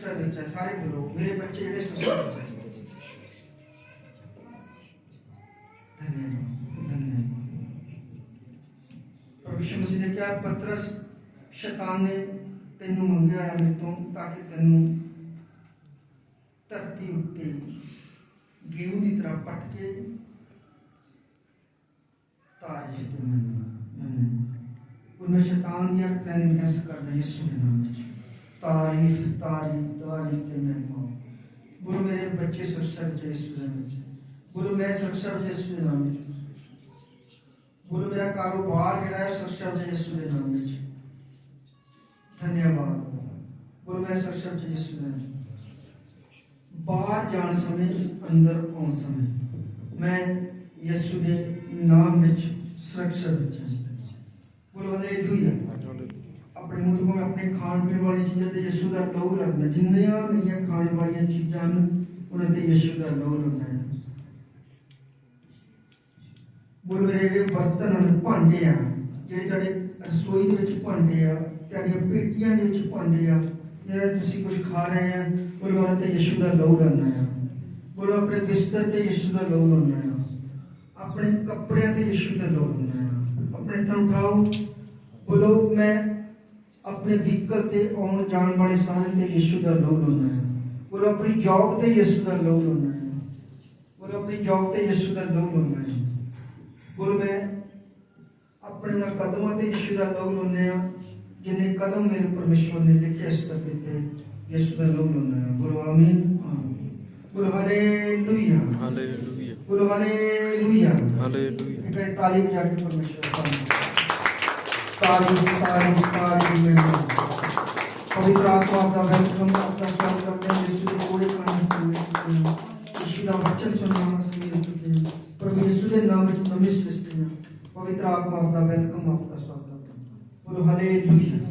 Sir ਬੱਚਾ ਸਾਰੇ ਬੋਲੋ ਮੇਰੇ ਜਿਹੜੇ ਸੁਸਰ ਬੱਚੇ ਧੰਨਵਾਦ ਧੰਨਵਾਦ। ਪ੍ਰਭੂ ਯਿਸੂ ਮਸੀਹ ਨੇ ਕਿਹਾ, ਪਤਰਸ, ਸ਼ੈਤਾਨ ਤੈਨੂੰ ਮੰਗਿਆ ਹੈ ਮੇਰੇ ਤੋਂ ਤਾਂ ਕਿ ਤੈਨੂੰ ਧਰਤੀ ਉੱਤੇ ਗੇਹੂੰ ਦੀ ਤਰ੍ਹਾਂ ਪੱਟ ਕੇ ਤਾਰ ਜਿੱਤੇ ਮੈਨੂੰ ਉਹ ਸ਼ੈਤਾਨ ਦੀਆਂ ਪਲੈਨਿੰਗ ਕਰਦਾ ਯਿਸੂ ਦੇ ਨਾਮ ਵਿੱਚ। ਤਾਰੀਫ ਤਾਰੀਫ ਤਾਰੀਫ ਤੇ ਮਹਿਮਾ ਗੁਰੂ ਮੇਰੇ ਬੱਚੇ ਸੁਰੱਖਿਆ ਵਿੱਚ ਯਿਸੂ ਦੇ ਨਾਮ ਵਿੱਚ ਗੁਰੂ ਮੈਂ ਸੁਰੱਖਿਆ ਵਿੱਚ ਯਿਸੂ ਦੇ ਨਾਮ ਵਿੱਚ ਗੁਰੂ ਮੇਰਾ ਕਾਰੋਬਾਰ ਜਿਹੜਾ ਹੈ ਸੁਰੱਖਿਆ ਵਿੱਚ ਯਿਸੂ ਦੇ ਨਾਮ ਵਿੱਚ ਧੰਨਵਾਦ ਗੁਰੂ ਮੈਂ ਸੁਰੱਖਿਆ ਵਿੱਚ ਯਿਸੂ ਦੇ ਨਾਮ ਵਿੱਚ ਬਾਹਰ ਜਾਣ ਸਮੇਂ ਅੰਦਰ ਆਉਣ ਸਮੇਂ ਮੈਂ ਯਿਸੂ ਦੇ ਨਾਮ ਵਿੱਚ ਆਪਣੇ ਮੂੰਹ ਤੋਂ ਆਪਣੇ ਖਾਣ ਪੀਣ ਵਾਲੀ ਚੀਜ਼ਾਂ ਤੇ ਯਿਸੂ ਦਾ ਲਹੂ ਲੱਗਦਾ ਜਿੰਨੀਆਂ ਮੇਰੀਆਂ ਖਾਣ ਵਾਲੀਆਂ ਚੀਜ਼ਾਂ ਹਨ, ਉਹਨਾਂ ਤੇ ਯਿਸੂ ਦਾ ਲਹੂ ਲੱਗਦਾ ਹੈ। ਬੋਲ ਮੇਰੇ ਜਿਹੜੇ ਬਰਤਨ ਹਨ, ਭਾਂਡੇ ਆ। ਜਿਹੜੇ ਤੁਹਾਡੇ ਰਸੋਈ ਦੇ ਵਿੱਚ ਭਾਂਡੇ ਆ, ਤੁਹਾਡੀਆਂ ਪੇਟੀਆਂ ਦੇ ਵਿੱਚ ਭਾਂਡੇ ਆ, ਜਿਹੜੇ ਤੁਸੀਂ ਕੁਝ ਖਾ ਰਹੇ ਆ ਬੋਲੋ ਉਹਨਾਂ ਤੇ ਯਿਸੂ ਦਾ ਲਹੂ ਲੱਗਦਾ ਆ ਬੋਲੋ ਆਪਣੇ ਬਿਸਤਰ ਤੇ ਯਿਸੂ ਦਾ ਲਹੂ ਲੱਗਦਾ ਆ ਆਪਣੇ ਕੱਪੜਿਆਂ ਤੇ ਯਿਸੂ ਦਾ ਲਹੂ ਲੱਗਦਾ ਆ ਆਪਣੇ ਥੰਮ ਖਾਓ ਬੋਲੋ, ਮੈਂ ਆਪਣੇ ਵਹੀਕਲ ਤੇ ਆਉਣ ਜਾਣ ਵਾਲੇ ਸਾਰਿਆਂ ਤੇ ਯਿਸੂ ਦਾ ਲਹੂ ਲਾਉਣਾ ਹੈ। ਬੋਲੋ ਆਪਣੀ ਜੌਬ ਤੇ ਯਿਸੂ ਦਾ ਲਹੂ ਲਾਉਣਾ ਹੈ। ਬੋਲੋ ਆਪਣੀ ਜੌਬ ਤੇ ਯਿਸੂ ਦਾ ਲਹੂ ਲਾਉਣਾ ਹੈ। ਬੋਲੋ ਮੈਂ ਆਪਣੇ ਨਾਲ ਕਦਮਾਂ ਤੇ ਯਿਸੂ ਦਾ ਲਹੂ ਲਾਉਣਾ ਹੈ ਜਿੰਨੇ ਕਦਮ ਮੇਰੇ ਪਰਮੇਸ਼ਵਰ ਨੇ ਲਿਖੇ ਇਸ ਧਰਤੀ ਤੇ ਯਿਸੂ ਦਾ ਲਹੂ ਲਾਉਣਾ ਹੈ। ਬੋਲੋ ਆਮੀਨ ਬੋਲੋ ਹਾਲੇਲੂਇਆ ਹਾਲੇਲੂਇਆ ਬੋਲੋ ਹਾਲੇਲੂਇਆ ਹਾਲੇਲੂਇਆ ਇੱਕ ਤਾਲੀ ਵਜਾ ਕੇ ਪਰਮੇਸ਼ਵਰ ਦਾ ਤਾਲੀ ਤਾਲੀ। ਪਵਿੱਤਰ ਆਤਮਾ ਦਾ ਵੈਲਕਮ ਆਪਦਾ ਸਵਾਗਤ ਕਰਦੇ ਹਾਂ ਯਿਸੂ ਦੇ ਕੋਲੇ ਖਾਣੇ ਯਿਸੂ ਦਾ ਵਚਨ ਸੁਣਨ ਵਾਸਤੇ ਰੁਕਦੇ ਹਾਂ ਪ੍ਰਭੂ ਯਿਸੂ ਦੇ ਨਾਮ ਵਿੱਚ ਨਵੀਂ ਸ੍ਰਿਸ਼ਟੀ ਹੈ ਪਵਿੱਤਰ ਆਤਮਾ ਦਾ ਵੈਲਕਮ ਆਪਦਾ ਸਵਾਗਤ ਕਰਦੇ ਹਾਂ ਬੋਲੋ ਹਾਲੇਲੂਇਆ